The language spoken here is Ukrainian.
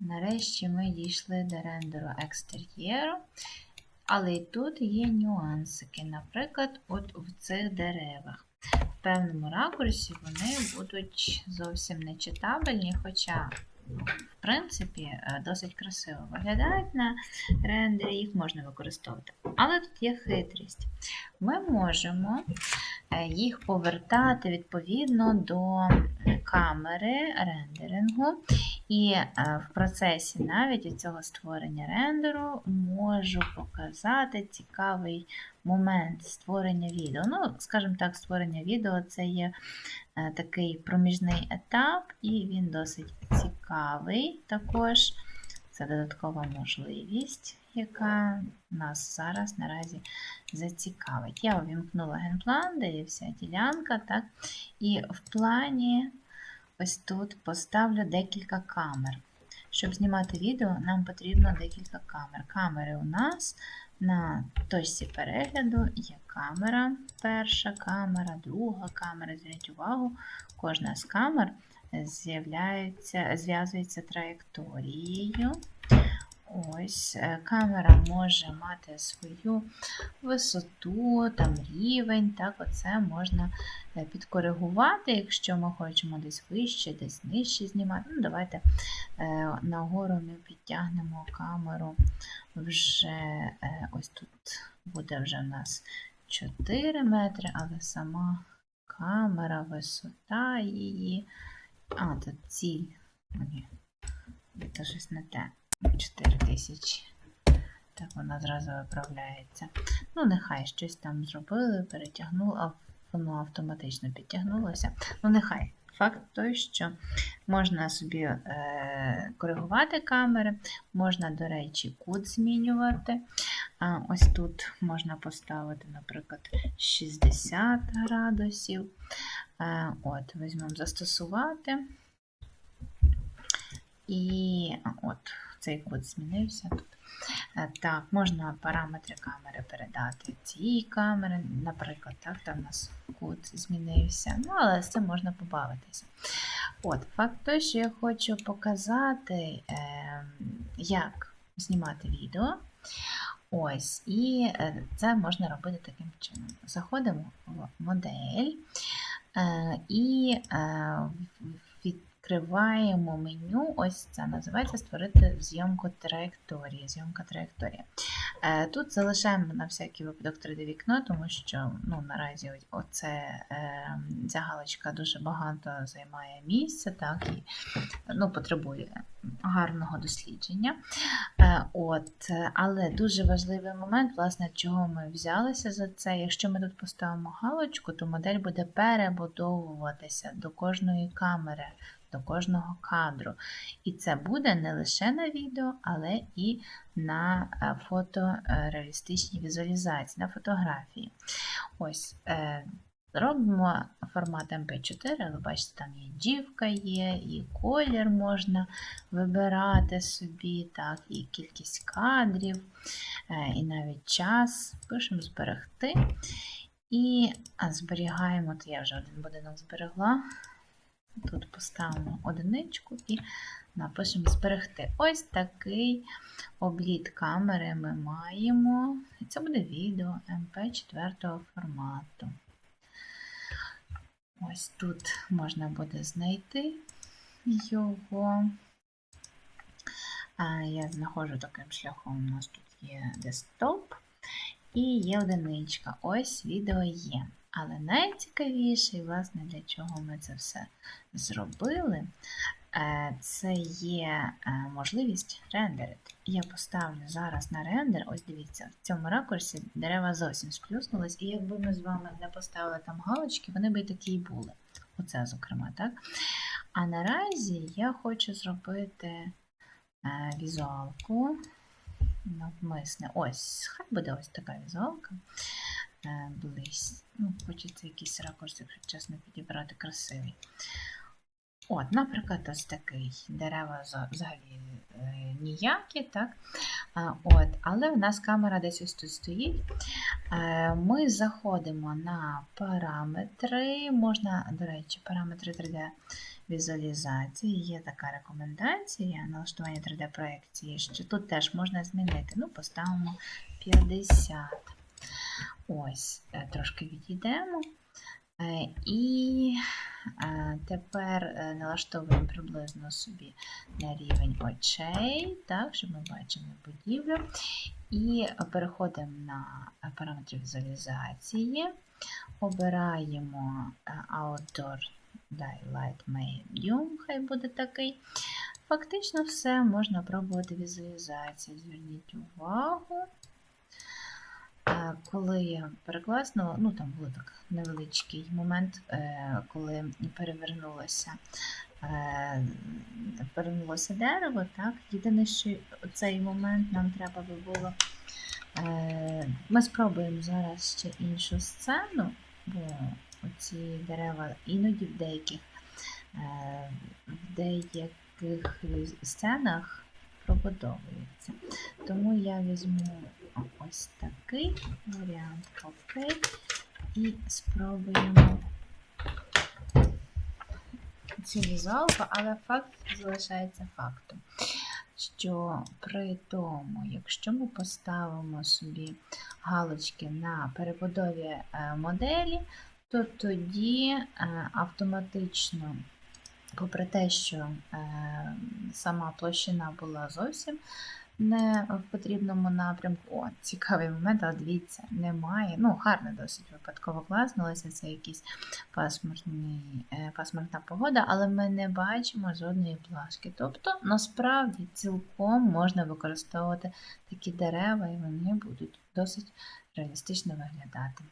Нарешті ми дійшли до рендеру екстер'єру, але і тут є нюансики. Наприклад, от в цих деревах. В певному ракурсі вони будуть зовсім нечитабельні, хоча, в принципі, е, досить красиво виглядають на рендері, їх можна використовувати. Але тут є хитрість. Ми можемо е, їх повертати відповідно до камери рендерингу. І е, в процесі навіть цього створення рендеру можу показати цікавий момент створення відео. Ну, скажімо так, створення відео це є е, такий проміжний етап, і він досить цікавий також. Це додаткова можливість, яка нас зараз наразі зацікавить. Я увімкнула генплан, де є вся ділянка, так? І в плані ось тут поставлю декілька камер. Щоб знімати відео, нам потрібно декілька камер. Камери у нас на точці перегляду є камера, перша камера, друга камера. Зверніть увагу, кожна з камер зв'язується траєкторією. Ось е, камера може мати свою висоту, там рівень, так, оце можна е, підкоригувати, якщо ми хочемо десь вище, десь нижче знімати. Ну, давайте е, нагору ми підтягнемо камеру вже ось тут буде вже у нас 4 метри, але сама камера, висота її. А, тут ціль. Ні, це щось не те. 4000. Так, вона зразу виправляється. Ну, нехай щось там зробили, перетягнули, а воно автоматично підтягнулося. Ну, нехай. Факт той, що можна собі е, коригувати камери, можна, до речі, кут змінювати. А, ось тут можна поставити, наприклад, 60 градусів. Е, от, візьмемо застосувати. І от цей код змінився тут. Е, Так, можна параметри камери передати цієї камери, наприклад, так, там у нас код змінився. Ну, але з цим можна побавитися. От, факт той, що я хочу показати, е, як знімати відео. Ось, і е, це можна робити таким чином. Заходимо в модель е, і е, відкриваємо меню. Ось це називається Створити зйомку траєкторії. Зйомка траєкторії. Е, Тут залишаємо на всякий випадок 3D вікно, тому що ну, наразі оце, е, ця галочка дуже багато займає місця, так, і ну, потребує гарного дослідження. Е, От, але дуже важливий момент, власне, чого ми взялися за це. Якщо ми тут поставимо галочку, то модель буде перебудовуватися до кожної камери, до кожного кадру. І це буде не лише на відео, але і на е, фотореалістичній візуалізації, на фотографії. Ось. е, Робимо формат MP4, ви бачите, там і джівка є, і колір можна вибирати собі, так, і кількість кадрів, е, і навіть час. Пишемо зберегти. І зберігаємо, то я вже один будинок зберегла. Тут поставимо одиничку і напишемо зберегти. Ось такий обліт камери ми маємо. І це буде відео MP4 формату. Ось тут можна буде знайти його. Я знаходжу таким шляхом. У нас тут є десктоп і є одиничка. Ось відео є. Але найцікавіше, і, власне, для чого ми це все зробили, е, це є е, можливість рендерити. Я поставлю зараз на рендер, ось дивіться, в цьому ракурсі дерева зовсім сплюснулись, і якби ми з вами не поставили там галочки, вони би такі і були. Оце, зокрема, так? А наразі я хочу зробити е, візуалку навмисне. Ось, хай буде ось така візуалка. Е, Близь. Ну, хочеться якийсь ракурс, якщо чесно, підібрати красивий. От, наприклад, ось такий. Дерева взагалі е, ніякі, так? От, але в нас камера десь ось тут стоїть. Е, Ми заходимо на параметри. Можна, до речі, параметри 3D візуалізації є така рекомендація налаштування 3D-проекції, що тут теж можна змінити. Ну, поставимо 50. Ось, е, трошки відійдемо. Е, І е, тепер налаштовуємо приблизно собі на рівень очей, так, щоб ми бачили будівлю. І переходимо на параметри візуалізації, обираємо Outdoor Daylight Medium, хай буде такий. Фактично все можна пробувати візуалізацію. Зверніть увагу. Е, Коли я перекласнула, ну там був так невеличкий момент, е, коли перевернулося, е, перевернулося дерево, так? Єдине, що цей момент нам треба би було. Ми спробуємо зараз ще іншу сцену, бо ці дерева іноді в деяких, в деяких сценах пробудовуються. Тому я візьму ось такий варіант окей. І спробуємо цю візуалку, але факт залишається фактом. Що при тому, якщо ми поставимо собі галочки на перебудові е, моделі, то тоді е, автоматично, попри те, що е, сама площина була зовсім не в потрібному напрямку. О, цікавий момент, але дивіться, немає. Ну, гарно досить випадково класнулося, це якісь пасмурні, е, пасмурна погода, але ми не бачимо жодної плашки. Тобто, насправді, цілком можна використовувати такі дерева, і вони будуть досить реалістично виглядати.